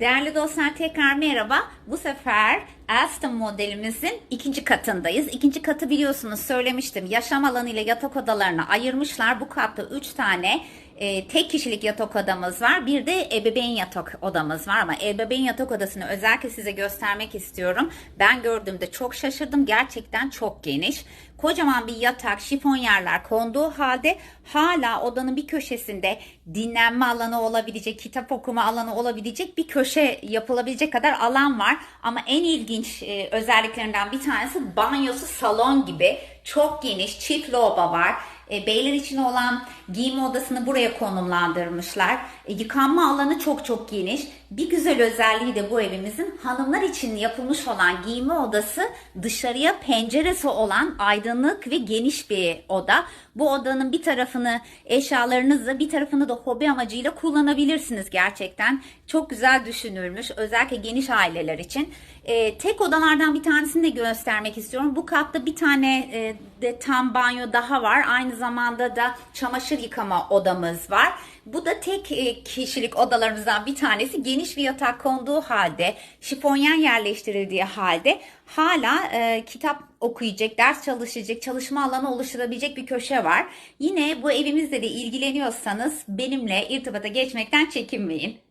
Değerli dostlar tekrar merhaba. Bu sefer Aston modelimizin ikinci katındayız. İkinci katı biliyorsunuz söylemiştim. Yaşam alanı ile yatak odalarını ayırmışlar. Bu katta 3 tane e, tek kişilik yatak odamız var. Bir de ebeveyn yatak odamız var ama ebeveyn yatak odasını özellikle size göstermek istiyorum. Ben gördüğümde çok şaşırdım. Gerçekten çok geniş. Kocaman bir yatak, şifon yerler konduğu halde hala odanın bir köşesinde dinlenme alanı olabilecek, kitap okuma alanı olabilecek bir köşe yapılabilecek kadar alan var. Ama en ilginç e, özelliklerinden bir tanesi banyosu salon gibi çok geniş çift lavabo var. E, beyler için olan giyinme odasını buraya konumlandırmışlar. E, yıkanma alanı çok çok geniş. Bir güzel özelliği de bu evimizin hanımlar için yapılmış olan giyinme odası dışarıya penceresi olan aydınlık ve geniş bir oda. Bu odanın bir tarafını eşyalarınızla bir tarafını da hobi amacıyla kullanabilirsiniz gerçekten. Çok güzel düşünülmüş özellikle geniş aileler için. E, tek odalardan bir tanesini de göstermek istiyorum. Bu katta bir tane e, de tam banyo daha var. Aynı zamanda da çamaşır yıkama odamız var. Bu da tek e, kişilik odalarımızdan bir tanesi. Geniş bir yatak konduğu halde, şifonyen yerleştirildiği halde hala e, kitap okuyacak, ders çalışacak, çalışma alanı oluşturabilecek bir köşe var. Yine bu evimizle de ilgileniyorsanız benimle irtibata geçmekten çekinmeyin.